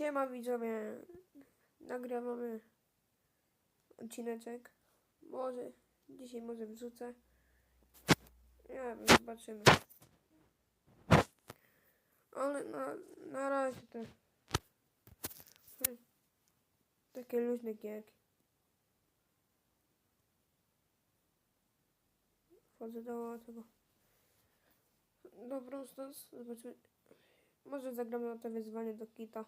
Siema widzowie, nagrywamy odcineczek. Może, dzisiaj może wrzucę. Nie wiem, zobaczymy. Ale na, na razie to takie luźne gierki. Wchodzę do tego. Dobra, stos, zobaczymy. Może zagramy o to wyzwanie do kita.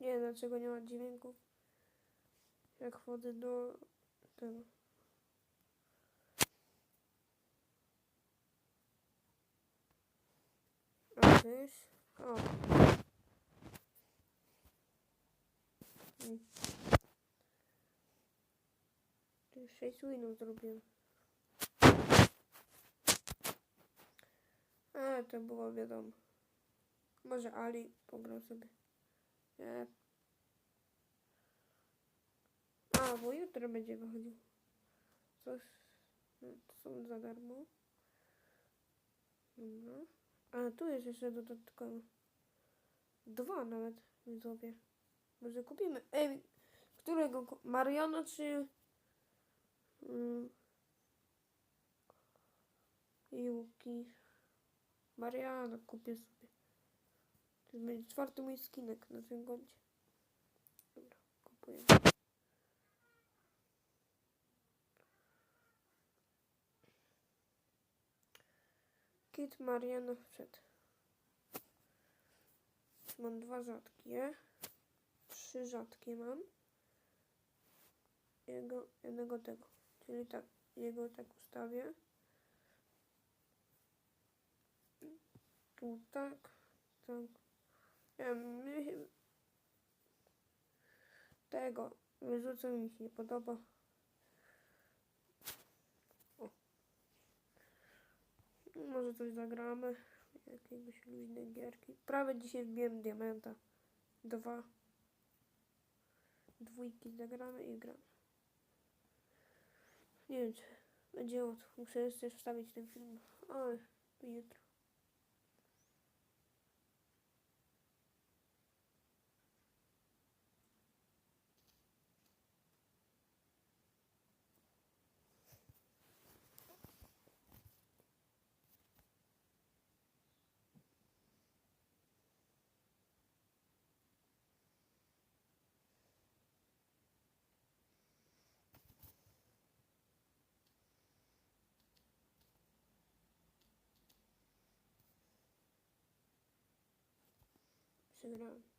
Nie wiem dlaczego nie ma dźwięków. Jak wchodzę do tego. A tyś? O. Mm. Już 6 winów zrobiłem. A, to było wiadomo. Może Ali pograł sobie. Nie. A, bo jutro będzie wychodził. Coś. no, To są za darmo. Dobra. A, tu jest jeszcze dodatkowo. Dwa nawet, widzowie. Może kupimy. Ej, którego? Mariana czy... Mm, Juki. Mariana kupię sobie. To będzie czwarty mój skinek na tym koncie. Dobra, kupuję. Kit Mariana wszedł. Mam dwa rzadkie. Trzy rzadkie mam. Jego, jednego tego. Czyli tak, jego tak ustawię. Tu tak, tak. Ja my, tego wyrzucę mi się nie podoba. O. Może coś zagramy. Jakiegoś luźnej gierki. Prawie dzisiaj wbiłem diamenta. Dwa. Dwójki zagramy i gramy. Nie wiem, czy będzie łatwo. Muszę jeszcze wstawić ten film. Ale jutro. si